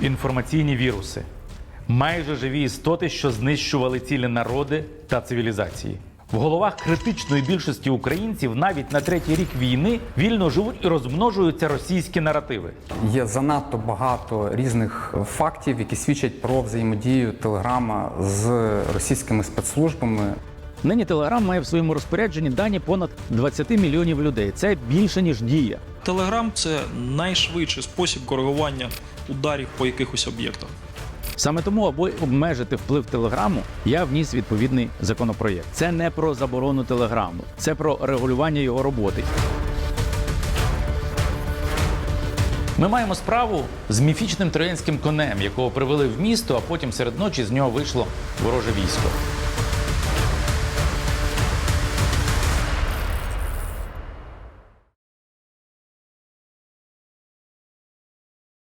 інформаційні віруси, майже живі істоти, що знищували цілі народи та цивілізації. В головах критичної більшості українців навіть на третій рік війни вільно живуть і розмножуються російські наративи. Є занадто багато різних фактів, які свідчать про взаємодію Телеграма з російськими спецслужбами. Нині Телеграм має в своєму розпорядженні дані понад 20 мільйонів людей. Це більше ніж дія. Телеграм це найшвидший спосіб коригування ударів по якихось об'єктах. Саме тому, аби обмежити вплив телеграму, я вніс відповідний законопроєкт. Це не про заборону телеграму, це про регулювання його роботи. Ми маємо справу з міфічним троянським конем, якого привели в місто, а потім серед ночі з нього вийшло вороже військо.